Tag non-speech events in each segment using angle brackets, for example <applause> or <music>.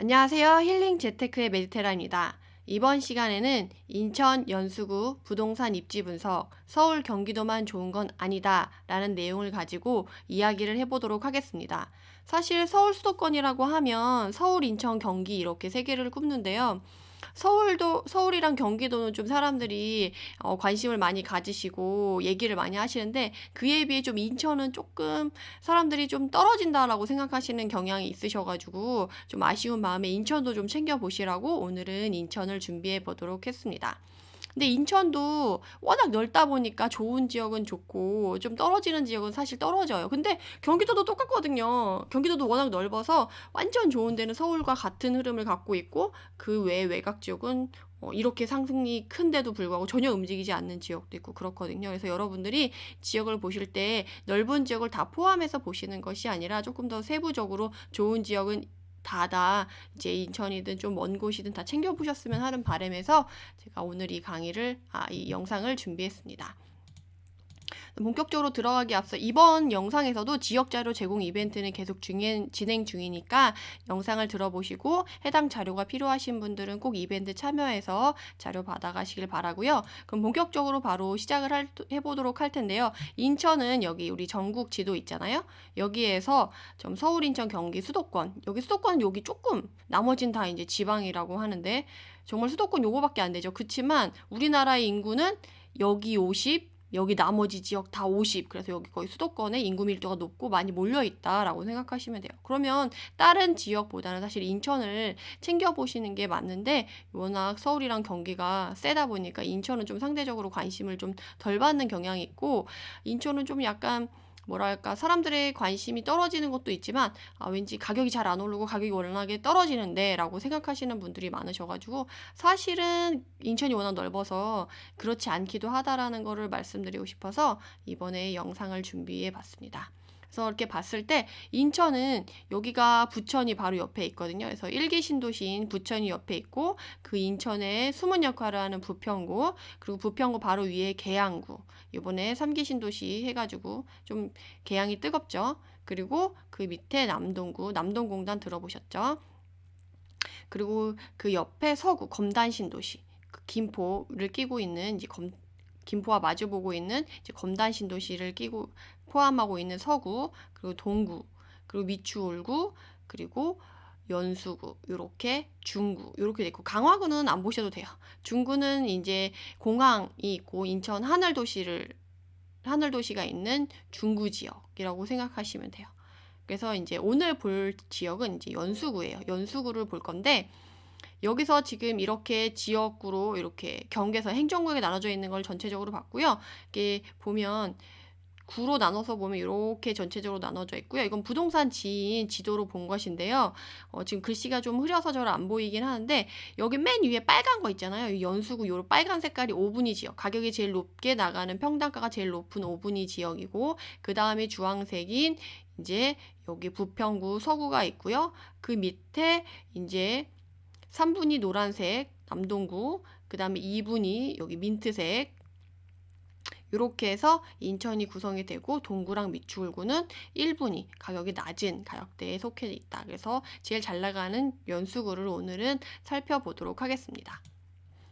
안녕하세요. 힐링 재테크의 메디테라입니다. 이번 시간에는 인천 연수구 부동산 입지 분석, 서울 경기도만 좋은 건 아니다 라는 내용을 가지고 이야기를 해보도록 하겠습니다. 사실 서울 수도권이라고 하면 서울, 인천, 경기 이렇게 세 개를 꼽는데요. 서울도 서울이랑 경기도는 좀 사람들이 어, 관심을 많이 가지시고 얘기를 많이 하시는데 그에 비해 좀 인천은 조금 사람들이 좀 떨어진다라고 생각하시는 경향이 있으셔가지고 좀 아쉬운 마음에 인천도 좀 챙겨 보시라고 오늘은 인천을 준비해 보도록 했습니다. 근데 인천도 워낙 넓다 보니까 좋은 지역은 좋고 좀 떨어지는 지역은 사실 떨어져요. 근데 경기도도 똑같거든요. 경기도도 워낙 넓어서 완전 좋은 데는 서울과 같은 흐름을 갖고 있고 그 외 외곽 지역은 어, 이렇게 상승이 큰데도 불구하고 전혀 움직이지 않는 지역도 있고 그렇거든요. 그래서 여러분들이 지역을 보실 때 넓은 지역을 다 포함해서 보시는 것이 아니라 조금 더 세부적으로 좋은 지역은 다다 이제 인천이든 좀 먼 곳이든 다 챙겨보셨으면 하는 바람에서 제가 오늘 이 강의를 아, 이 영상을 준비했습니다. 본격적으로 들어가기 앞서 이번 영상에서도 지역 자료 제공 이벤트는 계속 중인, 진행 중이니까 영상을 들어보시고 해당 자료가 필요하신 분들은 꼭 이벤트 참여해서 자료 받아가시길 바라고요. 그럼 본격적으로 바로 시작을 할, 해보도록 할 텐데요. 인천은 여기 우리 전국 지도 있잖아요. 여기에서 좀 서울, 인천, 경기, 수도권 여기 수도권 여기 조금 나머진 다 이제 지방이라고 하는데 정말 수도권 요거밖에 안 되죠. 그렇지만 우리나라의 인구는 여기 50, 여기 나머지 지역 다 50. 그래서 여기 거의 수도권에 인구 밀도가 높고 많이 몰려 있다라고 생각하시면 돼요. 그러면 다른 지역보다는 사실 인천을 챙겨 보시는 게 맞는데 워낙 서울이랑 경기가 세다 보니까 인천은 좀 상대적으로 관심을 좀 덜 받는 경향이 있고 인천은 좀 약간 뭐랄까 사람들의 관심이 떨어지는 것도 있지만 아 왠지 가격이 잘 안 오르고 가격이 워낙에 떨어지는데라고 생각하시는 분들이 많으셔가지고 사실은 인천이 워낙 넓어서 그렇지 않기도 하다라는 거를 말씀드리고 싶어서 이번에 영상을 준비해 봤습니다. 그래서 이렇게 봤을 때 인천은 여기가 부천이 바로 옆에 있거든요. 그래서 일기 신도시인 부천이 옆에 있고 그 인천의 숨은 역할을 하는 부평구 그리고 부평구 바로 위에 계양구 이번에 삼기 신도시 해가지고 좀 계양이 뜨겁죠. 그리고 그 밑에 남동구 남동공단 들어보셨죠? 그리고 그 옆에 서구 검단 신도시 그 김포를 끼고 있는 이제 검 김포와 마주보고 있는 이제 검단 신도시를 끼고 포함하고 있는 서구, 그리고 동구, 그리고 미추홀구, 그리고 연수구, 요렇게 중구, 요렇게 돼 있고 강화구는 안 보셔도 돼요. 중구는 이제 공항이 있고 인천 하늘도시를 하늘도시가 있는 중구 지역이라고 생각하시면 돼요. 그래서 이제 오늘 볼 지역은 이제 연수구예요. 연수구를 볼 건데 여기서 지금 이렇게 지역구로 이렇게 경계선 행정구역에 나눠져 있는 걸 전체적으로 봤고요. 이게 보면 구로 나눠서 보면 이렇게 전체적으로 나눠져 있고요. 이건 부동산 지인 지도로 본 것인데요. 어, 지금 글씨가 좀 흐려서 잘 안 보이긴 하는데 여기 맨 위에 빨간 거 있잖아요. 연수구 요 빨간 색깔이 5분위 지역. 가격이 제일 높게 나가는 평당가가 제일 높은 5분위 지역이고 그 다음에 주황색인 이제 여기 부평구 서구가 있고요. 그 밑에 이제 3분이 노란색 남동구, 그 다음에 2분이 여기 민트색, 이렇게 해서 인천이 구성이 되고 동구랑 미추홀구는 1분위 가격이 낮은 가격대에 속해 있다. 그래서 제일 잘 나가는 연수구를 오늘은 살펴보도록 하겠습니다.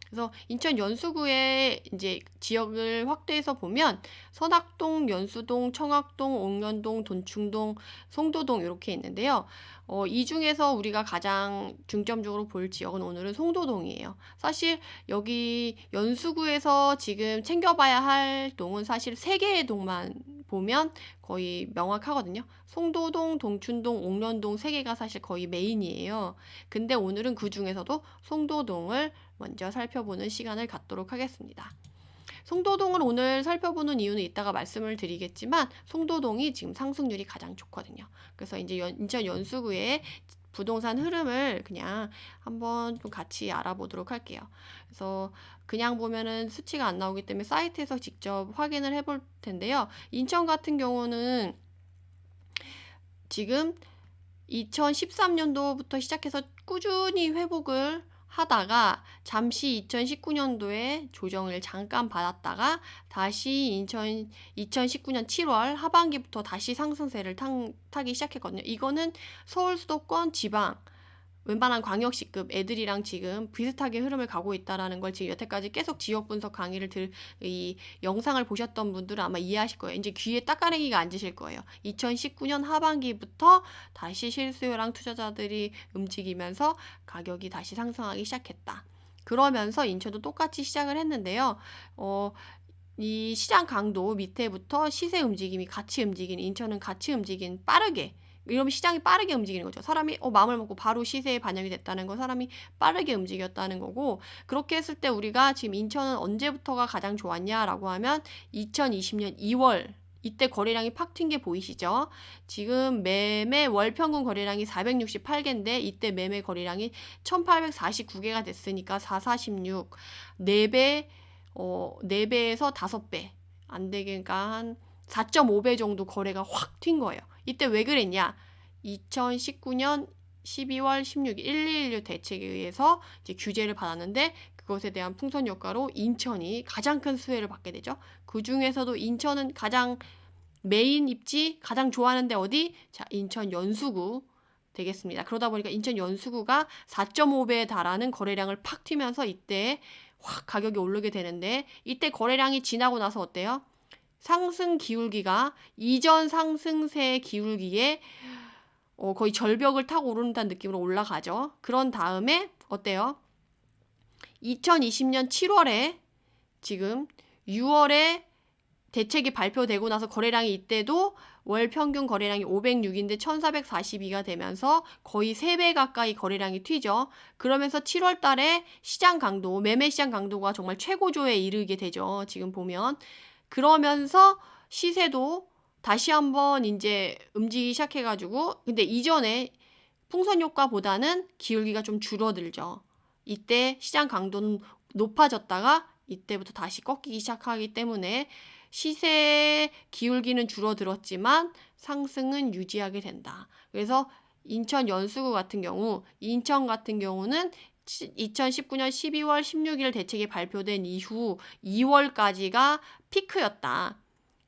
그래서 인천 연수구의 이제 지역을 확대해서 보면 선악동, 연수동, 청학동, 옥년동, 돈충동, 송도동 이렇게 있는데요. 어, 이 중에서 우리가 가장 중점적으로 볼 지역은 오늘은 송도동이에요. 사실 여기 연수구에서 지금 챙겨봐야 할 동은 사실 세 개의 동만 보면 거의 명확하거든요. 송도동, 동춘동, 옥년동 세 개가 사실 거의 메인이에요. 근데 오늘은 그 중에서도 송도동을 먼저 살펴보는 시간을 갖도록 하겠습니다. 송도동을 오늘 살펴보는 이유는 이따가 말씀을 드리겠지만 송도동이 지금 상승률이 가장 좋거든요. 그래서 이제 연, 인천 연수구의 부동산 흐름을 그냥 한번 좀 같이 알아보도록 할게요. 그래서 그냥 보면은 수치가 안 나오기 때문에 사이트에서 직접 확인을 해볼 텐데요. 인천 같은 경우는 지금 2013년도부터 시작해서 꾸준히 회복을 하다가 잠시 2019년도에 조정을 잠깐 받았다가 다시 인천 2019년 7월 하반기부터 다시 상승세를 타, 타기 시작했거든요. 이거는 서울 수도권 지방 웬만한 광역시급 애들이랑 지금 비슷하게 흐름을 가고 있다라는 걸 지금 여태까지 계속 지역 분석 강의를 들, 이 영상을 보셨던 분들은 아마 이해하실 거예요. 이제 귀에 딱가랭이가 앉으실 거예요. 2019년 하반기부터 다시 실수요랑 투자자들이 움직이면서 가격이 다시 상승하기 시작했다. 그러면서 인천도 똑같이 시작을 했는데요. 어, 이 시장 강도 밑에부터 시세 움직임이 같이 움직이는 인천은 같이 움직인 빠르게 이러면 시장이 빠르게 움직이는 거죠. 사람이 어, 마음을 먹고 바로 시세에 반영이 됐다는 건 사람이 빠르게 움직였다는 거고 그렇게 했을 때 우리가 지금 인천은 언제부터가 가장 좋았냐라고 하면 2020년 2월 이때 거래량이 팍 튄 게 보이시죠? 지금 매매 월 평균 거래량이 468개인데 이때 매매 거래량이 1849개가 됐으니까 446 4배 어 4배에서 5배 안 되니까 한 4.5배 정도 거래가 확 튄 거예요. 이때 왜 그랬냐? 2019년 12월 16일 1216 대책에 의해서 이제 규제를 받았는데 그것에 대한 풍선 효과로 인천이 가장 큰 수혜를 받게 되죠. 그 중에서도 인천은 가장 메인 입지 가장 좋아하는데 어디? 자, 인천 연수구 되겠습니다. 그러다 보니까 인천 연수구가 4.5배에 달하는 거래량을 팍 튀면서 이때 확 가격이 오르게 되는데 이때 거래량이 지나고 나서 어때요? 상승 기울기가 이전 상승세 기울기에 어, 거의 절벽을 타고 오른다는 느낌으로 올라가죠. 그런 다음에 어때요? 2020년 7월에 지금 6월에 대책이 발표되고 나서 거래량이 이때도 월 평균 거래량이 506인데 1442가 되면서 거의 3배 가까이 거래량이 튀죠. 그러면서 7월 달에 시장 강도, 매매 시장 강도가 정말 최고조에 이르게 되죠. 지금 보면. 그러면서 시세도 다시 한번 이제 움직이기 시작해가지고 근데 이전에 풍선 효과보다는 기울기가 좀 줄어들죠. 이때 시장 강도는 높아졌다가 이때부터 다시 꺾이기 시작하기 때문에 시세 기울기는 줄어들었지만 상승은 유지하게 된다. 그래서 인천 연수구 같은 경우, 인천 같은 경우는 2019년 12월 16일 대책이 발표된 이후 2월까지가 피크였다.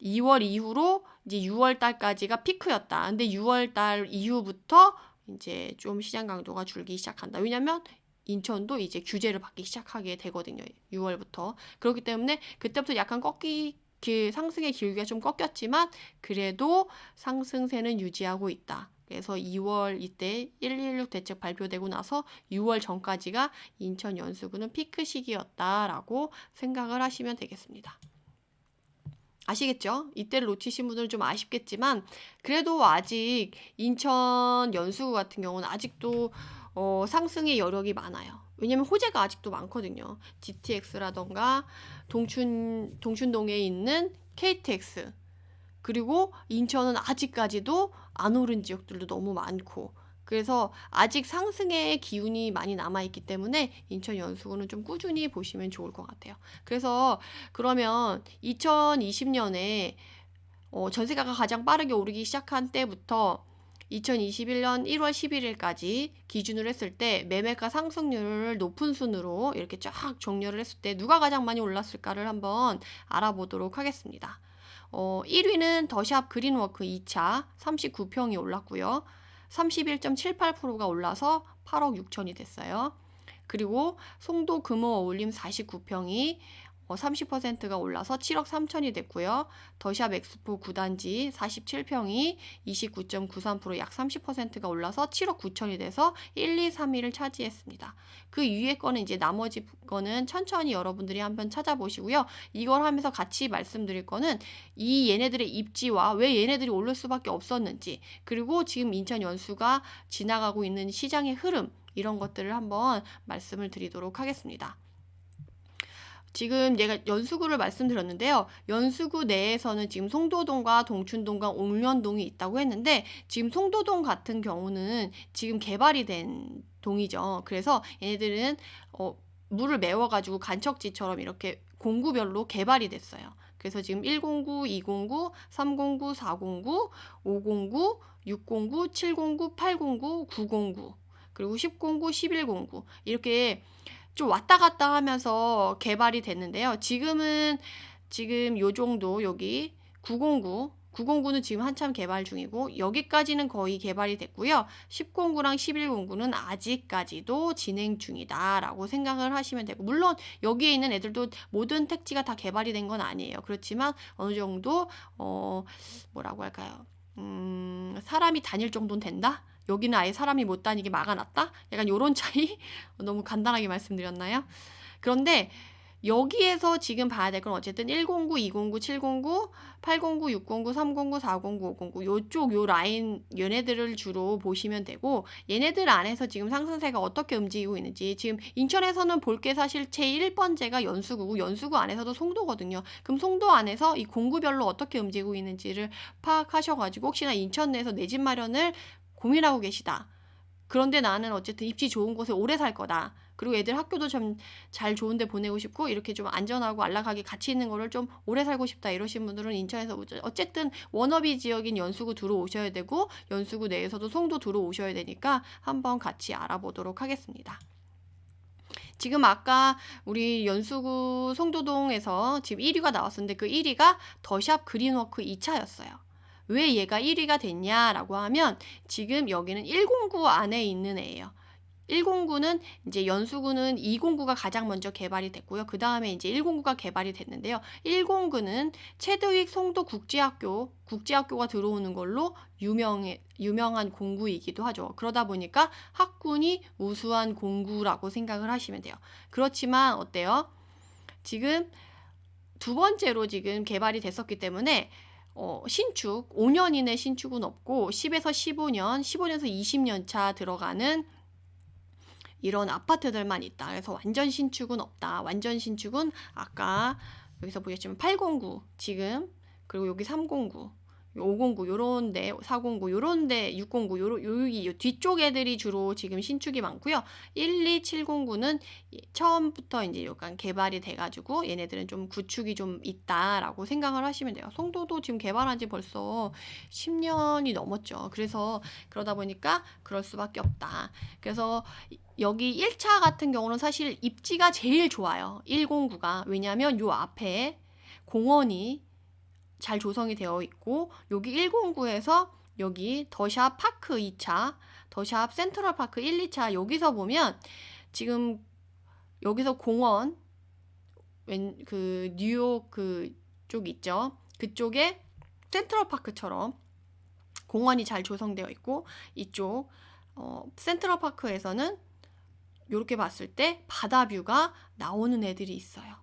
2월 이후로 이제 6월 달까지가 피크였다. 근데 6월 달 이후부터 이제 좀 시장 강도가 줄기 시작한다. 왜냐면 인천도 이제 규제를 받기 시작하게 되거든요. 6월부터. 그렇기 때문에 그때부터 약간 꺾이 그 상승의 기울기가 좀 꺾였지만 그래도 상승세는 유지하고 있다. 그래서 2월 이때 1216 대책 발표되고 나서 6월 전까지가 인천 연수구는 피크 시기였다라고 생각을 하시면 되겠습니다. 아시겠죠? 이때를 놓치신 분들은 좀 아쉽겠지만 그래도 아직 인천 연수구 같은 경우는 아직도 어, 상승의 여력이 많아요. 왜냐면 호재가 아직도 많거든요. GTX라던가 동춘 동춘동에 있는 KTX 그리고 인천은 아직까지도 안 오른 지역들도 너무 많고 그래서 아직 상승의 기운이 많이 남아있기 때문에 인천 연수구는 좀 꾸준히 보시면 좋을 것 같아요. 그래서 그러면 2020년에 어, 전세가가 가장 빠르게 오르기 시작한 때부터 2021년 1월 11일까지 기준으로 했을 때 매매가 상승률을 높은 순으로 이렇게 쫙 정렬을 했을 때 누가 가장 많이 올랐을까를 한번 알아보도록 하겠습니다. 어, 1위는 더샵 그린워크 2차 39평이 올랐고요. 31.78%가 올라서 8억 6천이 됐어요. 그리고 송도 금호 어울림 49평이 30%가 어, 올라서 7억 3천이 됐고요. 더샵 엑스포 9단지 47평이 29.93%약 30%가 올라서 7억 9천이 돼서 1, 2, 3위를 차지했습니다. 그 위에 거는 이제 나머지 거는 천천히 여러분들이 한번 찾아보시고요. 이걸 하면서 같이 말씀드릴 거는 이 얘네들의 입지와 왜 얘네들이 오를 수밖에 없었는지 그리고 지금 인천 연수가 지나가고 있는 시장의 흐름 이런 것들을 한번 말씀을 드리도록 하겠습니다. 지금 얘가 연수구를 말씀드렸는데요. 연수구 내에서는 지금 송도동과 동춘동과 옥련동이 있다고 했는데 지금 송도동 같은 경우는 지금 개발이 된 동이죠. 그래서 얘네들은 어, 물을 메워가지고 간척지처럼 이렇게 공구별로 개발이 됐어요. 그래서 지금 109, 209, 309, 409, 509, 609, 709, 809, 909 그리고 1009, 1109 이렇게 좀 왔다 갔다 하면서 개발이 됐는데요. 지금은 지금 요 정도 여기 909 909는 지금 한참 개발 중이고 여기까지는 거의 개발이 됐고요. 1009랑 1109는 아직까지도 진행 중이다라고 생각을 하시면 되고 물론 여기에 있는 애들도 모든 택지가 다 개발이 된 건 아니에요. 그렇지만 어느 정도 어 뭐라고 할까요? 음, 사람이 다닐 정도는 된다? 여기는 아예 사람이 못 다니게 막아놨다? 약간 요런 차이? <laughs> 너무 간단하게 말씀드렸나요? 그런데 여기에서 지금 봐야 될 건 어쨌든 109, 209, 709, 809, 609, 309, 409, 509 요쪽 요 라인 얘네들을 주로 보시면 되고 얘네들 안에서 지금 상승세가 어떻게 움직이고 있는지 지금 인천에서는 볼 게 사실 제 1번째가 연수구고 연수구 안에서도 송도거든요. 그럼 송도 안에서 이 공구별로 어떻게 움직이고 있는지를 파악하셔가지고 혹시나 인천 내에서 내 집 마련을 고민하고 계시다. 그런데 나는 어쨌든 입지 좋은 곳에 오래 살 거다. 그리고 애들 학교도 좀 잘 좋은데 보내고 싶고 이렇게 좀 안전하고 안락하게 같이 있는 거를 좀 오래 살고 싶다 이러신 분들은 인천에서 오죠. 어쨌든 워너비 지역인 연수구 들어오셔야 되고 연수구 내에서도 송도 들어오셔야 되니까 한번 같이 알아보도록 하겠습니다. 지금 아까 우리 연수구 송도동에서 지금 1위가 나왔었는데 그 1위가 더샵 그린워크 2차였어요. 왜 얘가 1위가 됐냐라고 하면 지금 여기는 109 안에 있는 애예요. 109는 이제 연수구는 209가 가장 먼저 개발이 됐고요. 그 다음에 이제 109가 개발이 됐는데요. 109는 체드윅 송도 국제학교, 국제학교가 들어오는 걸로 유명해, 유명한 공구이기도 하죠. 그러다 보니까 학군이 우수한 공구라고 생각을 하시면 돼요. 그렇지만 어때요? 지금 두 번째로 지금 개발이 됐었기 때문에 어, 신축, 5년 이내 신축은 없고 10에서 15년, 15년에서 20년 차 들어가는 이런 아파트들만 있다. 그래서 완전 신축은 없다. 완전 신축은 아까 여기서 보셨지만 809 지금 그리고 여기 309 509 요런 데 409 요런 데 609 요런 여기 요 뒤쪽 애들이 주로 지금 신축이 많고요. 12709는 처음부터 이제 약간 개발이 돼 가지고 얘네들은 좀 구축이 좀 있다라고 생각을 하시면 돼요. 송도도 지금 개발한 지 벌써 10년이 넘었죠. 그래서 그러다 보니까 그럴 수밖에 없다. 그래서 여기 1차 같은 경우는 사실 입지가 제일 좋아요. 109가. 왜냐하면 요 앞에 공원이 잘 조성이 되어 있고 여기 109에서 여기 더샵 파크 2차, 더샵 센트럴 파크 1, 2차 여기서 보면 지금 여기서 공원 왼그 뉴욕 그쪽 있죠. 그쪽에 센트럴 파크처럼 공원이 잘 조성되어 있고 이쪽 어, 센트럴 파크에서는 이렇게 봤을 때 바다 뷰가 나오는 애들이 있어요.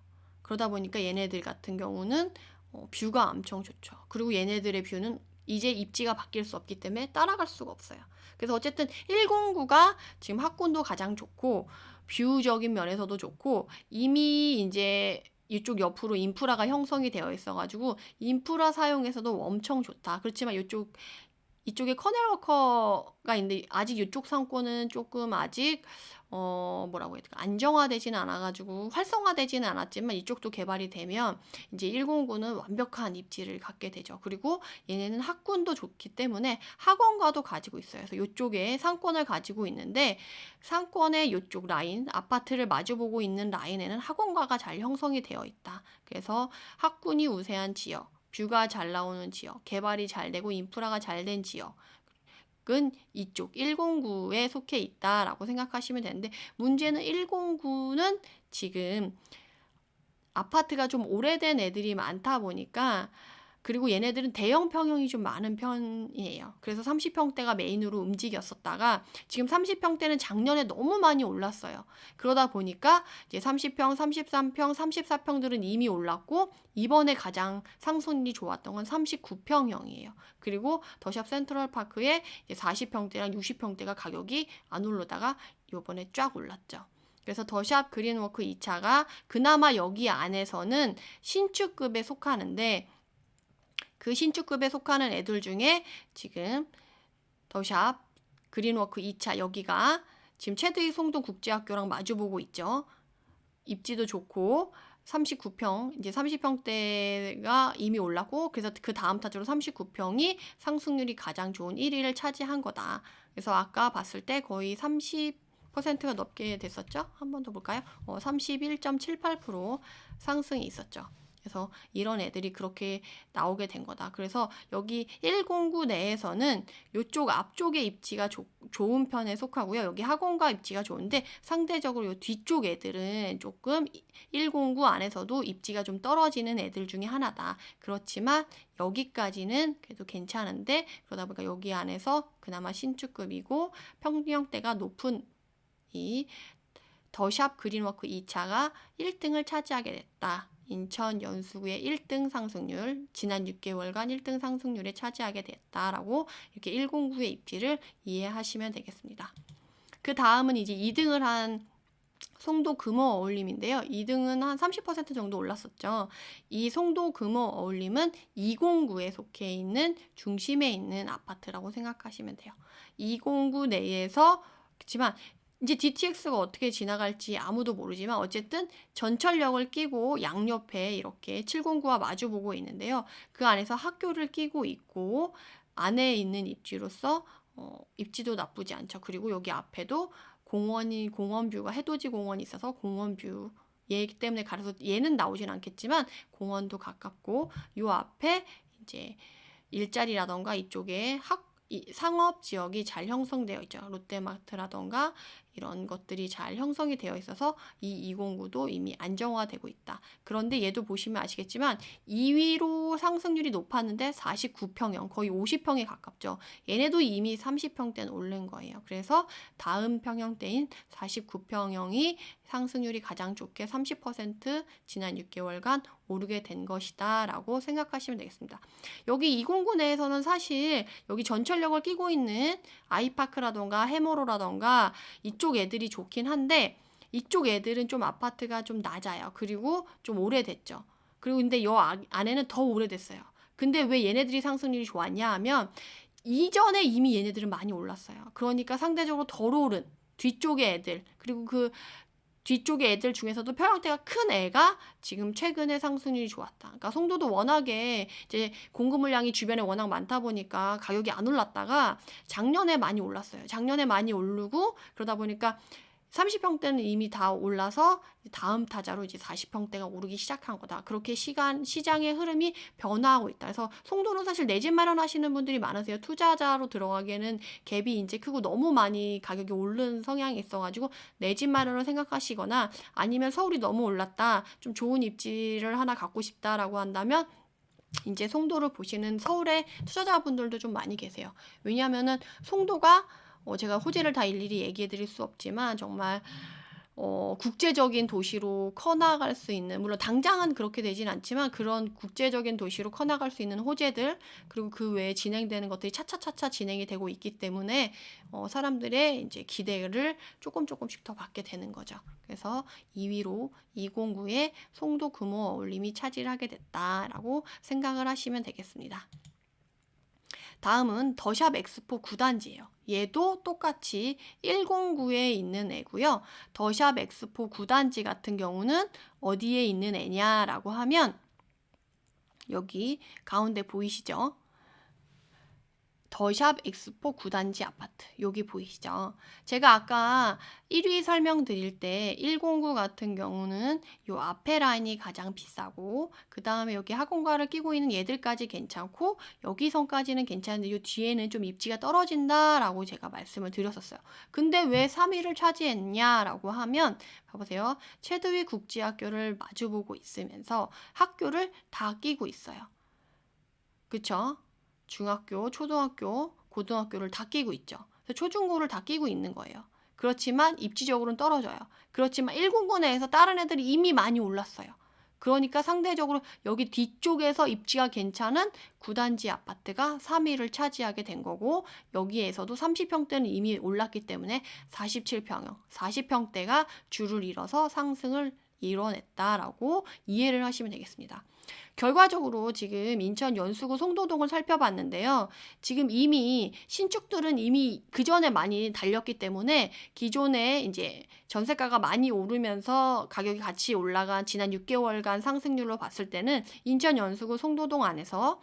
그러다 보니까 얘네들 같은 경우는 어, 뷰가 엄청 좋죠. 그리고 얘네들의 뷰는 이제 입지가 바뀔 수 없기 때문에 따라갈 수가 없어요. 그래서 어쨌든 109가 지금 학군도 가장 좋고 뷰적인 면에서도 좋고 이미 이제 이쪽 옆으로 인프라가 형성이 되어 있어가지고 인프라 사용에서도 엄청 좋다. 그렇지만 이쪽 이쪽에 커넬워커가 있는데 아직 이쪽 상권은 조금 아직 어 뭐라고 해야 될까 안정화되지는 않아가지고 활성화되지는 않았지만 이쪽도 개발이 되면 이제 109는 완벽한 입지를 갖게 되죠. 그리고 얘네는 학군도 좋기 때문에 학원가도 가지고 있어요. 그래서 이쪽에 상권을 가지고 있는데 상권의 이쪽 라인 아파트를 마주보고 있는 라인에는 학원가가 잘 형성이 되어 있다. 그래서 학군이 우세한 지역. 뷰가 잘 나오는 지역, 개발이 잘 되고 인프라가 잘 된 지역 은 이쪽 109에 속해 있다라고 생각하시면 되는데 문제는 109는 지금 아파트가 좀 오래된 애들이 많다 보니까 그리고 얘네들은 대형 평형이 좀 많은 편이에요. 그래서 30평대가 메인으로 움직였었다가 지금 30평대는 작년에 너무 많이 올랐어요. 그러다 보니까 이제 30평, 33평, 34평들은 이미 올랐고 이번에 가장 상승률이 좋았던 건 39평형이에요. 그리고 더샵 센트럴 파크에 40평대랑 60평대가 가격이 안 오르다가 이번에 쫙 올랐죠. 그래서 더샵 그린워크 2차가 그나마 여기 안에서는 신축급에 속하는데 그 신축급에 속하는 애들 중에 지금 더샵 그린워크 2차 여기가 지금 체드윅 송도 국제학교랑 마주보고 있죠. 입지도 좋고 39평 이제 30평대가 이미 올랐고 그래서 그 다음 타주로 39평이 상승률이 가장 좋은 1위를 차지한 거다. 그래서 아까 봤을 때 거의 30%가 넘게 됐었죠. 한 번 더 볼까요? 어, 31.78% 상승이 있었죠. 그래서 이런 애들이 그렇게 나오게 된 거다. 그래서 여기 109 내에서는 이쪽 앞쪽의 입지가 조- 좋은 편에 속하고요. 여기 학원가 입지가 좋은데 상대적으로 이 뒤쪽 애들은 조금 109 안에서도 입지가 좀 떨어지는 애들 중에 하나다. 그렇지만 여기까지는 그래도 괜찮은데 그러다 보니까 여기 안에서 그나마 신축급이고 평형대가 높은 이 더샵 그린워크 2차가 1등을 차지하게 됐다. 인천 연수구의 1등 상승률, 지난 6개월간 1등 상승률에 차지하게 됐다라고 이렇게 109의 입지를 이해하시면 되겠습니다. 그 다음은 이제 2등을 한 송도 금호 어울림인데요. 2등은 한 30% 정도 올랐었죠. 이 송도 금호 어울림은 209에 속해 있는 중심에 있는 아파트라고 생각하시면 돼요. 209 내에서 그렇지만 이제 DTX가 어떻게 지나갈지 아무도 모르지만 어쨌든 전철역을 끼고 양옆에 이렇게 709와 마주보고 있는데요. 그 안에서 학교를 끼고 있고 안에 있는 입지로서 어, 입지도 나쁘지 않죠. 그리고 여기 앞에도 공원이 공원 뷰가 해돋이 공원이 있어서 공원 뷰얘 때문에 가려서 얘는 나오진 않겠지만 공원도 가깝고 요 앞에 이제 일자리라던가 이쪽에 학 이 상업 지역이 잘 형성되어 있죠. 롯데마트라던가 이런 것들이 잘 형성이 되어 있어서 이 209도 이미 안정화되고 있다. 그런데 얘도 보시면 아시겠지만 2위로 상승률이 높았는데 49평형, 거의 50평에 가깝죠. 얘네도 이미 30평대는 오른 거예요. 그래서 다음 평형대인 49평형이 상승률이 가장 좋게 30% 지난 6개월간 오르게 된 것이다 라고 생각하시면 되겠습니다. 여기 209 내에서는 사실 여기 전철역을 끼고 있는 아이파크라던가 해머로라던가 이쪽 애들이 좋긴 한데 이쪽 애들은 좀 아파트가 좀 낮아요. 그리고 좀 오래됐죠. 그리고 근데 요 아- 안에는 더 오래됐어요. 근데 왜 얘네들이 상승률이 좋았냐 하면 이전에 이미 얘네들은 많이 올랐어요. 그러니까 상대적으로 덜 오른 뒤쪽의 애들 그리고 그 뒤쪽의 애들 중에서도 평형대가 큰 애가 지금 최근에 상승률이 좋았다. 그러니까 송도도 워낙에 이제 공급 물량이 주변에 워낙 많다 보니까 가격이 안 올랐다가 작년에 많이 올랐어요. 작년에 많이 오르고 그러다 보니까 30평대는 이미 다 올라서 다음 타자로 이제 40평대가 오르기 시작한 거다. 그렇게 시간 시장의 흐름이 변화하고 있다. 그래서 송도는 사실 내 집 마련하시는 분들이 많으세요. 투자자로 들어가기에는 갭이 이제 크고 너무 많이 가격이 오른 성향이 있어가지고 내 집 마련을 생각하시거나 아니면 서울이 너무 올랐다. 좀 좋은 입지를 하나 갖고 싶다라고 한다면 이제 송도를 보시는 서울의 투자자분들도 좀 많이 계세요. 왜냐하면은 송도가 어, 제가 호재를 다 일일이 얘기해 드릴 수 없지만 정말 어, 국제적인 도시로 커나갈 수 있는 물론 당장은 그렇게 되진 않지만 그런 국제적인 도시로 커나갈 수 있는 호재들 그리고 그 외에 진행되는 것들이 차차차차 진행이 되고 있기 때문에 어, 사람들의 이제 기대를 조금 조금씩 더 받게 되는 거죠. 그래서 2위로 209의 송도 금호 어울림이 차지를 하게 됐다라고 생각을 하시면 되겠습니다. 다음은 더샵 엑스포 9단지예요. 얘도 똑같이 109에 있는 애고요. 더샵 엑스포 9단지 같은 경우는 어디에 있는 애냐라고 하면 여기 가운데 보이시죠? 더샵 엑스포 9단지 아파트 여기 보이시죠? 제가 아까 1위 설명드릴 때 109 같은 경우는 요 앞에 라인이 가장 비싸고 그 다음에 여기 학원가를 끼고 있는 얘들까지 괜찮고 여기 선까지는 괜찮은데 요 뒤에는 좀 입지가 떨어진다라고 제가 말씀을 드렸었어요. 근데 왜 3위를 차지했냐라고 하면 봐보세요. 최드위 국제학교를 마주보고 있으면서 학교를 다 끼고 있어요. 그쵸? 중학교, 초등학교, 고등학교를 다 끼고 있죠. 초중고를 다 끼고 있는 거예요. 그렇지만 입지적으로는 떨어져요. 그렇지만 109 내에서 다른 애들이 이미 많이 올랐어요. 그러니까 상대적으로 여기 뒤쪽에서 입지가 괜찮은 9단지 아파트가 3위를 차지하게 된 거고 여기에서도 30평대는 이미 올랐기 때문에 47평형, 40평대가 줄을 이뤄서 상승을 이뤄냈다라고 이해를 하시면 되겠습니다. 결과적으로 지금 인천 연수구 송도동을 살펴봤는데요. 지금 이미 신축들은 이미 그 전에 많이 달렸기 때문에 기존에 이제 전세가가 많이 오르면서 가격이 같이 올라간 지난 6개월간 상승률로 봤을 때는 인천 연수구 송도동 안에서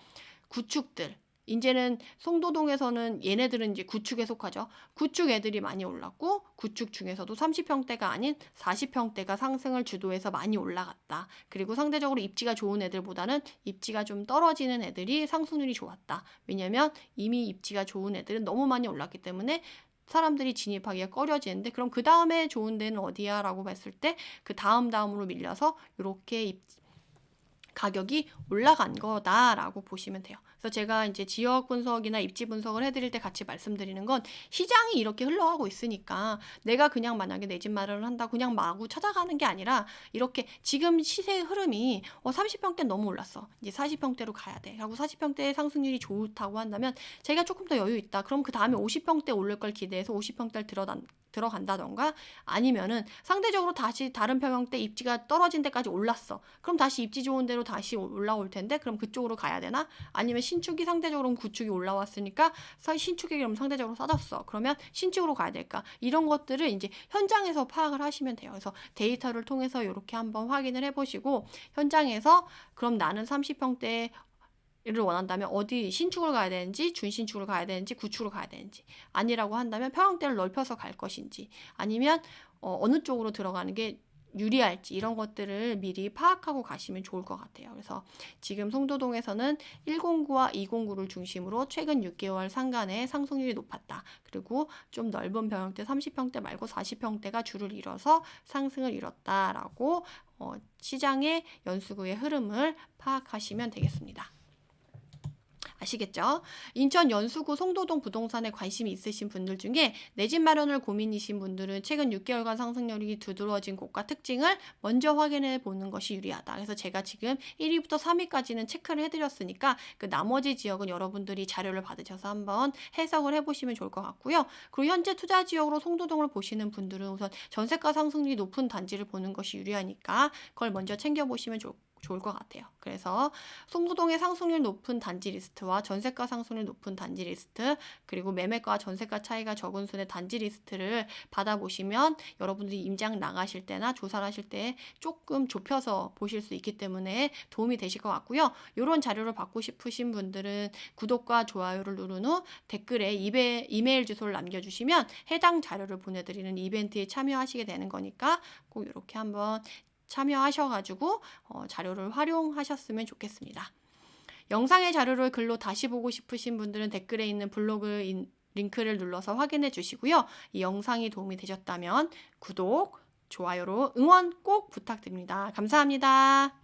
구축들 이제는 송도동에서는 얘네들은 이제 구축에 속하죠. 구축 애들이 많이 올랐고 구축 중에서도 30평대가 아닌 40평대가 상승을 주도해서 많이 올라갔다. 그리고 상대적으로 입지가 좋은 애들보다는 입지가 좀 떨어지는 애들이 상승률이 좋았다. 왜냐면 이미 입지가 좋은 애들은 너무 많이 올랐기 때문에 사람들이 진입하기가 꺼려지는데 그럼 그 다음에 좋은 데는 어디야? 라고 봤을 때 그 다음 다음으로 밀려서 이렇게 입, 가격이 올라간 거다라고 보시면 돼요. 그래서 제가 이제 지역 분석이나 입지 분석을 해드릴 때 같이 말씀드리는 건 시장이 이렇게 흘러가고 있으니까 내가 그냥 만약에 내 집 마련을 한다 그냥 마구 찾아가는 게 아니라 이렇게 지금 시세의 흐름이 어 30평대 너무 올랐어. 이제 40평대로 가야 돼. 하고 40평대의 상승률이 좋다고 한다면 제가 조금 더 여유 있다. 그럼 그 다음에 50평대 올릴 걸 기대해서 50평대를 들어다 들어간다던가 아니면은 상대적으로 다시 다른 평형대 입지가 떨어진 데까지 올랐어. 그럼 다시 입지 좋은 데로 다시 올라올 텐데 그럼 그쪽으로 가야 되나? 아니면 신축이 상대적으로 구축이 올라왔으니까 신축이 그럼 상대적으로 싸졌어. 그러면 신축으로 가야 될까? 이런 것들을 이제 현장에서 파악을 하시면 돼요. 그래서 데이터를 통해서 이렇게 한번 확인을 해보시고 현장에서 그럼 나는 30평대 를 원한다면 어디 신축을 가야 되는지 준신축을 가야 되는지 구축을 가야 되는지 아니라고 한다면 평형대를 넓혀서 갈 것인지 아니면 어, 어느 쪽으로 들어가는 게 유리할지 이런 것들을 미리 파악하고 가시면 좋을 것 같아요. 그래서 지금 송도동에서는 109와 209를 중심으로 최근 6개월 상간에 상승률이 높았다. 그리고 좀 넓은 병역대 30평대 말고 40평대가 줄을 이뤄서 상승을 이뤘다라고 어, 시장의 연수구의 흐름을 파악하시면 되겠습니다. 아시겠죠? 인천 연수구 송도동 부동산에 관심이 있으신 분들 중에 내 집 마련을 고민이신 분들은 최근 6개월간 상승률이 두드러진 곳과 특징을 먼저 확인해 보는 것이 유리하다. 그래서 제가 지금 1위부터 3위까지는 체크를 해드렸으니까 그 나머지 지역은 여러분들이 자료를 받으셔서 한번 해석을 해보시면 좋을 것 같고요. 그리고 현재 투자 지역으로 송도동을 보시는 분들은 우선 전세가 상승률이 높은 단지를 보는 것이 유리하니까 그걸 먼저 챙겨보시면 좋을 것 같아요. 좋을 것 같아요. 그래서 송도동의 상승률 높은 단지 리스트와 전세가 상승률 높은 단지 리스트 그리고 매매가 전세가 차이가 적은 순의 단지 리스트를 받아보시면 여러분들이 임장 나가실 때나 조사를 하실 때 조금 좁혀서 보실 수 있기 때문에 도움이 되실 것 같고요. 이런 자료를 받고 싶으신 분들은 구독과 좋아요를 누른 후 댓글에 이베, 이메일 주소를 남겨주시면 해당 자료를 보내드리는 이벤트에 참여하시게 되는 거니까 꼭 이렇게 한번 참여하셔가지고 어, 자료를 활용하셨으면 좋겠습니다. 영상의 자료를 글로 다시 보고 싶으신 분들은 댓글에 있는 블로그 인, 링크를 눌러서 확인해 주시고요. 이 영상이 도움이 되셨다면 구독, 좋아요로 응원 꼭 부탁드립니다. 감사합니다.